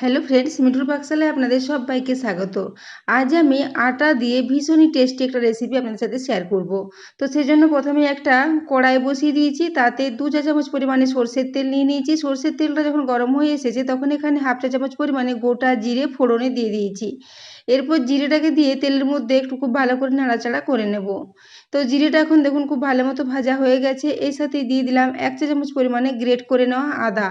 Hello friends, মিঠুর পাকশালায় আপনাদের সবাইকে স্বাগত। আজ আমি আটা দিয়ে ভীষণই টেস্টি একটা রেসিপি আপনাদের সাথে শেয়ার করব। তো সেজন্য প্রথমে একটা কড়াই বসিয়ে দিয়েছি, তাতে দু চা চামচ পরিমাণে সর্ষের তেল নিয়ে নিয়েছি। সর্ষের তেলটা যখন গরম হয়ে এসেছে, তখন এখানে হাফ চা চামচ পরিমাণে গোটা জিরে ফোড়নে দিয়ে দিয়েছি। এরপর জিরেটাকে দিয়ে তেলের মধ্যে একটু খুব ভালো করে নাড়াচাড়া করে নেব। তো জিরেটা এখন দেখুন খুব ভালো মতো ভাজা হয়ে গেছে। এর সাথেই দিয়ে দিলাম এক চা চামচ পরিমাণে গ্রেট করে নেওয়া আদা।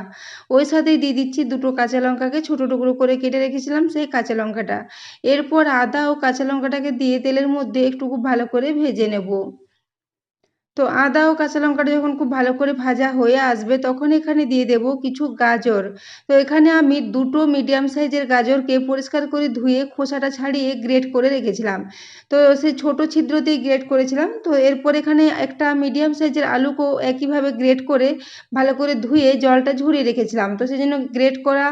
ওই সাথেই দিয়ে দিচ্ছি দুটো কাঁচা লঙ্কাকে ছোটো টুকরো করে কেটে রেখেছিলাম সেই কাঁচা লঙ্কাটা। এরপর আদা ও কাঁচা লঙ্কাটাকে দিয়ে তেলের মধ্যে একটু খুব ভালো করে ভেজে নেব। তো আদা ও কাঁচা লঙ্কাটা যখন খুব ভালো করে ভাজা হয়ে আসবে, তখন এখানে দিয়ে দেব কিছু গাজর। তো এখানে আমি দুটো মিডিয়াম সাইজের গাজরকে পরিষ্কার করে ধুয়ে খোসাটা ছাড়িয়ে গ্রেট করে রেখেছিলাম। তো সেই ছোটো ছিদ্র দিয়ে গ্রেট করেছিলাম। তো এরপর এখানে একটা মিডিয়াম সাইজের আলুকেও একইভাবে গ্রেট করে ভালো করে ধুয়ে জলটা ঝরিয়ে রেখেছিলাম। তো সেই জন্য গ্রেট করা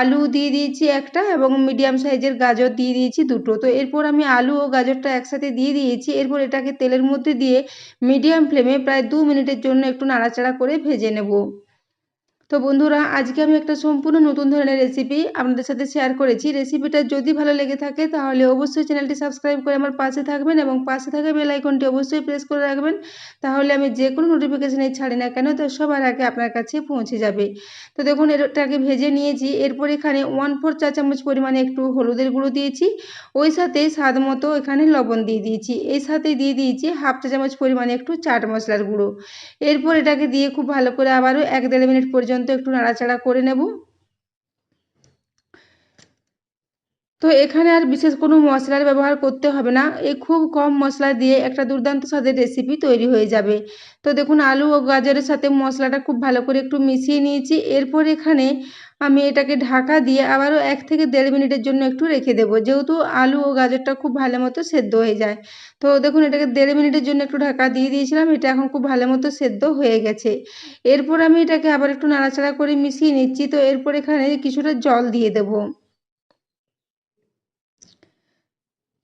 আলু দিয়ে দিয়েছি একটা এবং মিডিয়াম সাইজের গাজর দিয়ে দিয়েছি দুটো। তো এরপর আমি আলু ও গাজরটা একসাথে দিয়ে দিয়েছি। এরপর এটাকে তেলের মধ্যে দিয়ে মিডিয়াম ফ্লেমে প্রায় দু মিনিটের জন্য একটু নাড়াচাড়া করে ভেজে নেব। তো বন্ধুরা, আজকে আমি একটা সম্পূর্ণ নতুন ধরনের রেসিপি আপনাদের সাথে শেয়ার করেছি। রেসিপিটা যদি ভালো লেগে থাকে, তাহলে অবশ্যই চ্যানেলটি সাবস্ক্রাইব করে আমার পাশে থাকবেন এবং পাশে থাকা বেল আইকনটি অবশ্যই প্রেস করে রাখবেন। তাহলে আমি যে কোনো নোটিফিকেশানে ছাড়ি না কেন, তো সবার আগে আপনার কাছে পৌঁছে যাবে। তো দেখুন, এটাকে ভেজে নিয়েছি। এরপর এখানে ওয়ান ফোর চা চামচ পরিমাণে একটু হলুদের গুঁড়ো দিয়েছি। ওই সাথে স্বাদ মতো এখানে লবণ দিয়ে দিয়েছি। এই সাথে দিয়ে দিয়েছি হাফ চা চামচ পরিমাণে একটু চাট মশলার গুঁড়ো। এরপর এটাকে দিয়ে খুব ভালো করে আবারও এক দেড় মিনিট পর্যন্ত পর্যন্ত একটু নাড়াচাড়া করে নেব। তো এখানে আর বিশেষ কোনো মশলার ব্যবহার করতে হবে না। এই খুব কম মশলা দিয়ে একটা দুর্দান্ত স্বাদের রেসিপি তৈরি হয়ে যাবে। তো দেখুন, আলু ও গাজরের সাথে মশলাটা খুব ভালো করে একটু মিশিয়ে নিয়েছি। এরপর এখানে আমি এটাকে ঢাকা দিয়ে আবারও এক থেকে দেড় মিনিটের জন্য একটু রেখে দেবো। যেহেতু আলু ও গাজরটা খুব ভালো মতো সেদ্ধ হয়ে যায়। তো দেখুন, এটাকে দেড় মিনিটের জন্য একটু ঢাকা দিয়ে দিয়েছিলাম, এটা এখন খুব ভালো মতো সেদ্ধ হয়ে গেছে। এরপর আমি এটাকে আবার একটু নাড়াচাড়া করে মিশিয়ে নিচ্ছি। তো এরপর এখানে কিছুটা জল দিয়ে দেবো।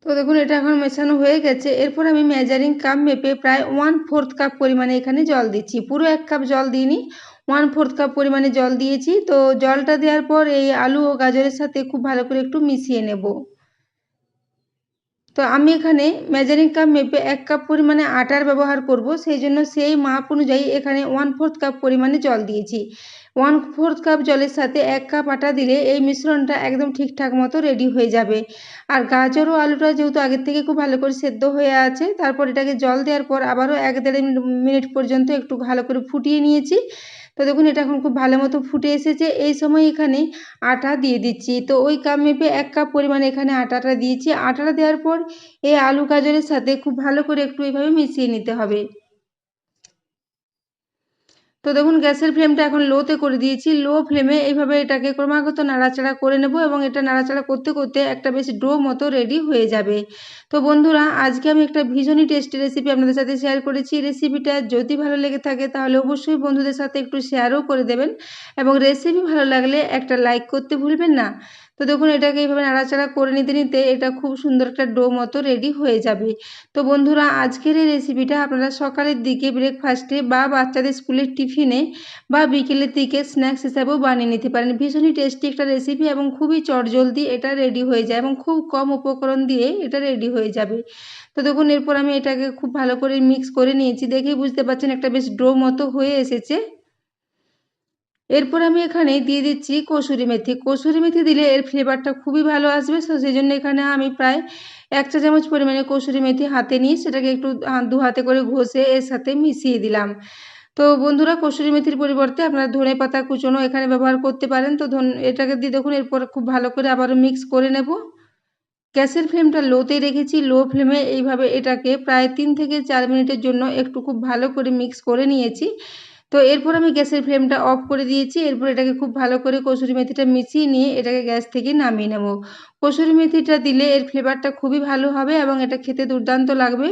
তো দেখুন, এটা এখন মেশানো হয়ে গেছে। এরপর আমি মেজারিং কাপ মেপে প্রায় ওয়ান ফোর্থ কাপ পরিমাণে এখানে জল দিচ্ছি। পুরো এক কাপ জল দিইনি ওয়ান ফোর্থ কাপ পরিমাণে জল দিয়েছি। তো জলটা দেওয়ার পর এই আলু ও গাজরের সাথে খুব ভালো করে একটু মিশিয়ে নেব। তো আমি এখানে মেজারিং কাপ মেপে এক কাপ পরিমাণে আটার ব্যবহার করব। সেই জন্য সেই মাপ অনুযায়ী এখানে ওয়ান ফোর্থ কাপ পরিমাণে জল দিয়েছি। ওয়ান ফোর্থ কাপ জলের সাথে এক কাপ আটা দিলে এই মিশ্রণটা একদম ঠিকঠাক মতো রেডি হয়ে যাবে। আর গাজর ও আলুটা যেহেতু আগের থেকে খুব ভালো করে সেদ্ধ হয়ে আছে, তারপর এটাকে জল দেওয়ার পর আবারও এক দেড় মিনিট পর্যন্ত একটু ভালো করে ফুটিয়ে নিয়েছি। তো দেখুন, এটা এখন খুব ভালো মতো ফুটে এসেছে। এই সময় এখানে আটা দিয়ে দিচ্ছি। তো ওই কাপ মেপে এক কাপ পরিমাণ এখানে আটাটা দিয়েছি। আটাটা দেওয়ার পর এই আলু গাজরের সাথে খুব ভালো করে একটু এইভাবে মিশিয়ে নিতে হবে। তো দেখুন, গ্যাসের ফ্লেমটা এখন লোতে করে দিয়েছি। লো ফ্লেমে এইভাবে এটাকে ক্রমাগত নাড়াচাড়া করে নেব এবং এটা নাড়াচাড়া করতে করতে একটা বেশ ডো মতো রেডি হয়ে যাবে। তো বন্ধুরা, আজকে আমি একটা ভীষণই টেস্টি রেসিপি আপনাদের সাথে শেয়ার করেছি। রেসিপিটা যদি ভালো লেগে থাকে তাহলে অবশ্যই বন্ধুদের সাথে একটু শেয়ারও করে দেবেন এবং রেসিপি ভালো লাগলে একটা লাইক করতে ভুলবেন না। তো দেখুন এটাকে এইভাবে নাড়াচাড়া করে নিতে নিতে এটা খুব সুন্দর একটা ডো মতো রেডি হয়ে যাবে। তো বন্ধুরা, আজকের এই রেসিপিটা আপনারা সকালের দিকে ব্রেকফাস্টে বা বাচ্চাদের স্কুলের টিফিনে বা বিকেলের দিকে স্ন্যাক্স হিসাবেও বানিয়ে নিতে পারেন। ভীষণই টেস্টি একটা রেসিপি এবং খুবই চটজলদি এটা রেডি হয়ে যায় এবং খুব কম উপকরণ দিয়ে এটা রেডি হয়ে যাবে। তো দেখুন, এরপর আমি এটাকে খুব ভালো করে মিক্স করে নিয়েছি। দেখেই বুঝতে পারছেন একটা বেশ ডো মতো হয়ে এসেছে। এরপর আমি এখানে দিয়ে দিচ্ছি কসুরি মেথি। কসুরি মেথি দিলে এর ফ্লেভারটা খুবই ভালো আসবে। তো সেই জন্য এখানে আমি প্রায় এক চা চামচ পরিমাণে কসুরি মেথি হাতে নিয়ে সেটাকে একটু দু হাতে করে ঘষে এর সাথে মিশিয়ে দিলাম। তো বন্ধুরা, কসুরি মেথির পরিবর্তে আপনারা ধনে পাতা কুচনো এখানে ব্যবহার করতে পারেন। তো ধন, এটাকে দিয়ে দেখুন, এরপর খুব ভালো করে আবারও মিক্স করে নেব। গ্যাসের ফ্লেমটা লোতেই রেখেছি। লো ফ্লেমে এইভাবে এটাকে প্রায় তিন থেকে চার মিনিটের জন্য একটু খুব ভালো করে মিক্স করে নিয়েছি। তো এরপর আমি গ্যাসের ফ্লেমটা অফ করে দিয়েছি। এরপর এটাকে খুব ভালো করে কসুরি মেথিটা মিশিয়ে নিয়ে এটাকে গ্যাস থেকে নামিয়ে নেব। কসুরি মেথিটা দিলে এর ফ্লেভারটা খুবই ভালো হবে এবং এটা খেতে দুর্দান্ত লাগবে।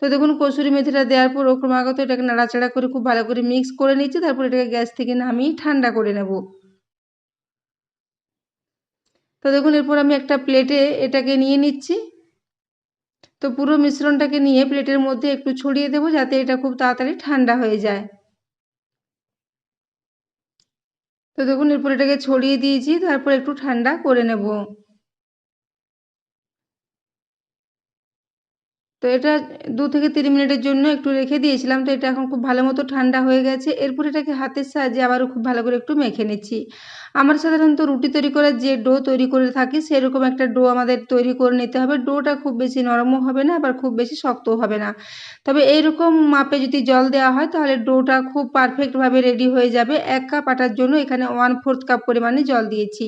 তো দেখুন, কসুরি মেথিটা দেওয়ার পর ও ক্রমাগত এটাকে নাড়াচাড়া করে খুব ভালো করে মিক্স করে নিচ্ছি তারপর এটাকে গ্যাস থেকে নামিয়ে ঠান্ডা করে নেব। তো দেখুন, এরপর আমি একটা প্লেটে এটাকে নিয়ে নিচ্ছি। তো পুরো মিশ্রণটাকে নিয়ে প্লেটের মধ্যে একটু ছড়িয়ে দেবো যাতে এটা খুব তাড়াতাড়ি ঠান্ডা হয়ে যায়। তো দেখুন, এরপর এটাকে ছড়িয়ে দিয়েছি, তারপর একটু ঠান্ডা করে নেব। তো এটা দু থেকে তিন মিনিটের জন্য একটু রেখে দিয়েছিলাম, তো এটা এখন খুব ভালো মতো ঠান্ডা হয়ে গেছে। এরপর এটাকে হাতের সাহায্যে আবারও খুব ভালো করে একটু মেখে নিচ্ছি। আমরা সাধারণত রুটি তৈরি করার যে ডো তৈরি করে থাকি, সেরকম একটা ডো আমাদের তৈরি করে নিতে হবে। ডোটা খুব বেশি নরমও হবে না, আবার খুব বেশি শক্তও হবে না। তবে এইরকম মাপে যদি জল দেওয়া হয়, তাহলে ডোটা খুব পারফেক্টভাবে রেডি হয়ে যাবে। এক কাপ আটার জন্য এখানে ওয়ান ফোর্থ কাপ পরিমাণে জল দিয়েছি।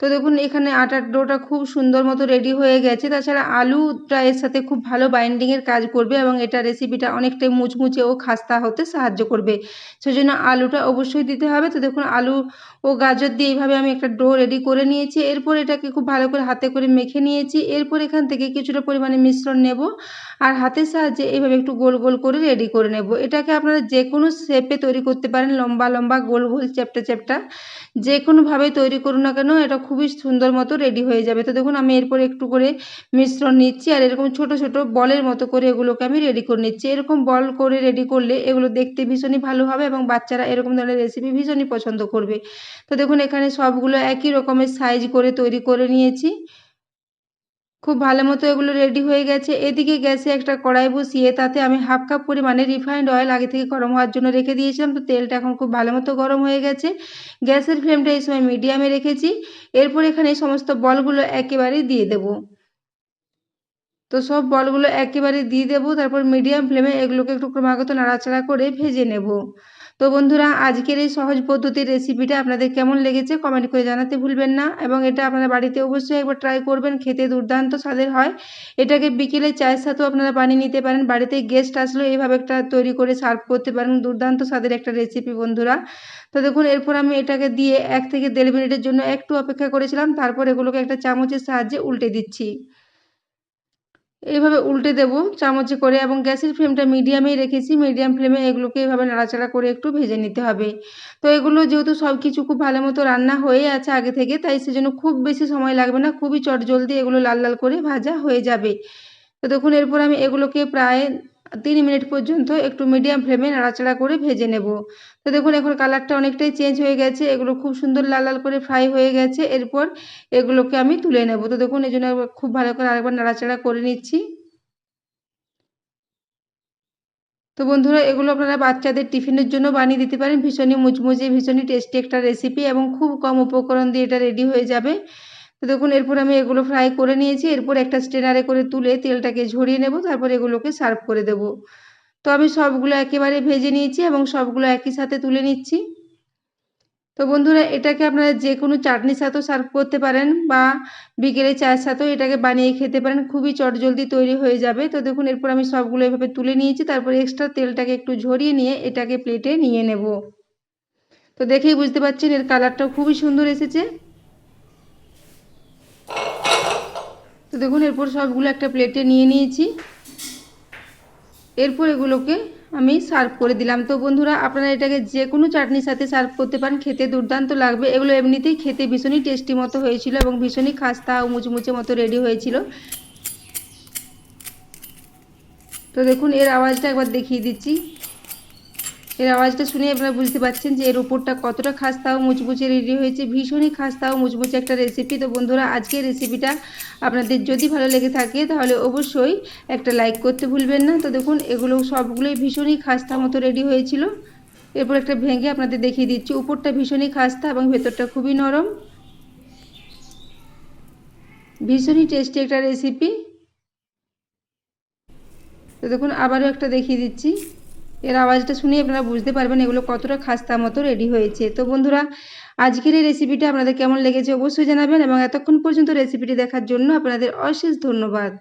তো দেখুন, এখানে আটার ডোটা খুব সুন্দর মতো রেডি হয়ে গেছে। তাছাড়া আলুটা এর সাথে খুব ভালো বাইন্ডিংয়ের কাজ করবে এবং এটা রেসিপিটা অনেকটাই মুচমুচে ও খাস্তা হতে সাহায্য করবে। সেজন্য আলুটা অবশ্যই দিতে হবে। তো দেখুন, আলু ও গাজর দিয়ে এইভাবে আমি একটা ডো রেডি করে নিয়েছি। এরপর এটাকে খুব ভালো করে হাতে করে মেখে নিয়েছি। এরপর এখান থেকে কিছুটা পরিমাণে মিশ্রণ নেব আর হাতের সাহায্যে এইভাবে একটু গোল গোল করে রেডি করে নেব। এটাকে আপনারা যে কোনো শেপে তৈরি করতে পারেন, লম্বা লম্বা গোল গোল চ্যাপটা চ্যাপটা। যে কোনোভাবে তৈরি করুন না কেন, এটা খুবই সুন্দর মতো রেডি হয়ে যাবে। তো দেখুন, আমি এরপর একটু করে মিশ্রণ নিচ্ছি আর এরকম ছোট ছোট বলের মতো করে এগুলোকে আমি রেডি করে নিচ্ছি। এরকম বল করে রেডি করলে এগুলো দেখতে ভীষণই ভালো হবে এবং বাচ্চারা এরকম ধরনের রেসিপি ভীষণই পছন্দ করবে। তো দেখুন এখানে সবগুলো একই রকমের সাইজ করে তৈরি করে নিয়েছি। খুব ভালো মতো এগুলো রেডি হয়ে গেছে। এদিকে গ্যাসে একটা কড়াই বসিয়ে তাতে আমি হাফ কাপ পরিমাণে রিফাইন্ড অয়েল আগে থেকে গরম হওয়ার জন্য রেখে দিয়েছিলাম। তো তেলটা এখন খুব ভালো মতো গরম হয়ে গেছে। গ্যাসের ফ্লেমটা এই সময় মিডিয়ামে রেখেছি। এরপর এখানে সমস্ত বলগুলো একেবারেই দিয়ে দেব। তো সব বলগুলো একেবারে দিয়ে দেবো। তারপর মিডিয়াম ফ্লেমে এগুলোকে একটু ক্রমাগত নাড়াচাড়া করে ভেজে নেব। তো বন্ধুরা, আজকের এই সহজ পদ্ধতির রেসিপিটা আপনাদের কেমন লেগেছে কমেন্ট করে জানাতে ভুলবেন না এবং এটা আপনারা বাড়িতে অবশ্যই একবার ট্রাই করবেন, খেতে দুর্দান্ত স্বাদের হয়। এটাকে বিকেলে চায়ের সাথেও আপনারা বানিয়ে নিতে পারেন। বাড়িতে গেস্ট আসলেও এইভাবে একটা তৈরি করে সার্ভ করতে পারেন। দুর্দান্ত স্বাদের একটা রেসিপি বন্ধুরা। তো দেখুন, এরপর আমি এটাকে দিয়ে এক থেকে দেড় মিনিটের জন্য একটু অপেক্ষা করেছিলাম। তারপর এগুলোকে একটা চামচের সাহায্যে উল্টে দিচ্ছি। এইভাবে উল্টে দেব চামচে করে এবং গ্যাসের ফ্লেমটা মিডিয়ামেই রেখেছি। মিডিয়াম ফ্লেমে এগুলোকে এভাবে নাড়াচাড়া করে একটু ভেজে নিতে হবে। তো এগুলো যেহেতু সব কিছু খুব ভালো মতো রান্না হয়ে আছে আগে থেকে, তাই সেজন্য খুব বেশি সময় লাগবে না। খুবই চটজলদি এগুলো লাল লাল করে ভাজা হয়ে যাবে। তো দেখুন, এরপর আমি এগুলোকে প্রায় তিন মিনিট পর্যন্ত একটু মিডিয়াম ফ্লেমে নাড়াচাড়া করে ভেজে নেব। তো দেখুন, এখন কালারটা অনেকটাই চেঞ্জ হয়ে গেছে, এগুলো খুব সুন্দর লাল লাল করে ফ্রাই হয়ে গেছে, এরপর এগুলোকে আমি তুলে নেব। তো দেখুন, এই জন্য খুব ভালো করে আরেকবার নাড়াচাড়া করে নিচ্ছি। তো বন্ধুরা, এগুলো আপনারা বাচ্চাদের টিফিনের জন্য বানিয়ে দিতে পারেন। ভীষণই মুচমুচে ভীষণই টেস্টি একটা রেসিপি এবং খুব কম উপকরণ দিয়ে এটা রেডি হয়ে যাবে। তো দেখুন, এরপর আমি এগুলো ফ্রাই করে নিয়েছি। এরপর একটা স্টেনারে করে তুলে তেলটাকে ঝরিয়ে নেব, তারপর এগুলোকে সার্ভ করে দেব। তো আমি সবগুলো একেবারে ভেজে নিয়েছি এবং সবগুলো একই সাথে তুলে নিচ্ছি। তো বন্ধুরা, এটাকে আপনারা যে কোনো চাটনির সাথেও সার্ভ করতে পারেন বা বিকেলে চায়ের সাথেও এটাকে বানিয়ে খেতে পারেন। খুবই চটজলদি তৈরি হয়ে যাবে। তো দেখুন, এরপর আমি সবগুলো এভাবে তুলে নিয়েছি। তারপর এক্সট্রা তেলটাকে একটু ঝরিয়ে নিয়ে এটাকে প্লেটে নিয়ে নেব। তো দেখেই বুঝতে পারছেন এর কালারটাও খুবই সুন্দর এসেছে। দেখুন, এরপর সবগুলো একটা প্লেটে নিয়ে নিয়েছি। এরপর এগুলোকে আমি সার্ভ করে দিলাম। তো বন্ধুরা, আপনারা এটাকে যে কোনো চাটনির সাথে সার্ভ করতে পারেন, খেতে দুর্দান্ত লাগবে। এগুলো এমনিতেই খেতে ভীষণই টেস্টি মতো হয়েছিল এবং ভীষণই খাস্তা ও মুচমুচে মতো রেডি হয়েছিল। তো দেখুন, এর আওয়াজটা একবার দেখিয়ে দিচ্ছি। এর আওয়াজটা শুনে আপনারা বুঝতে পারছেন যে এর উপরটা কতটা খাস্তা ও মুচমুচে রেডি হয়েছে। ভীষণই খাস্তা ও মুচমুচে একটা রেসিপি তো বন্ধুরা, আজকের রেসিপিটা আপনাদের যদি ভালো লেগে থাকে, তাহলে অবশ্যই একটা লাইক করতে ভুলবেন না। তো দেখুন, এগুলো সবগুলোই ভীষণই খাস্তা মতো রেডি হয়েছিল। এরপর একটা ভেঙে আপনাদের দেখিয়ে দিচ্ছি। উপরটা ভীষণই খাস্তা এবং ভেতরটা খুবই নরম। ভীষণই টেস্টি একটা রেসিপি তো দেখুন, আবারও একটা দেখিয়ে দিচ্ছি। এর আওয়াজটা শুনে আপনারা বুঝতে পারবেন এগুলো কতটা খাস্তা মতো রেডি হয়েছে। তো বন্ধুরা, আজকের এই রেসিপিটা আপনাদের কেমন লেগেছে অবশ্যই জানাবেন এবং এতক্ষণ পর্যন্ত রেসিপিটি দেখার জন্য আপনাদের অশেষ ধন্যবাদ।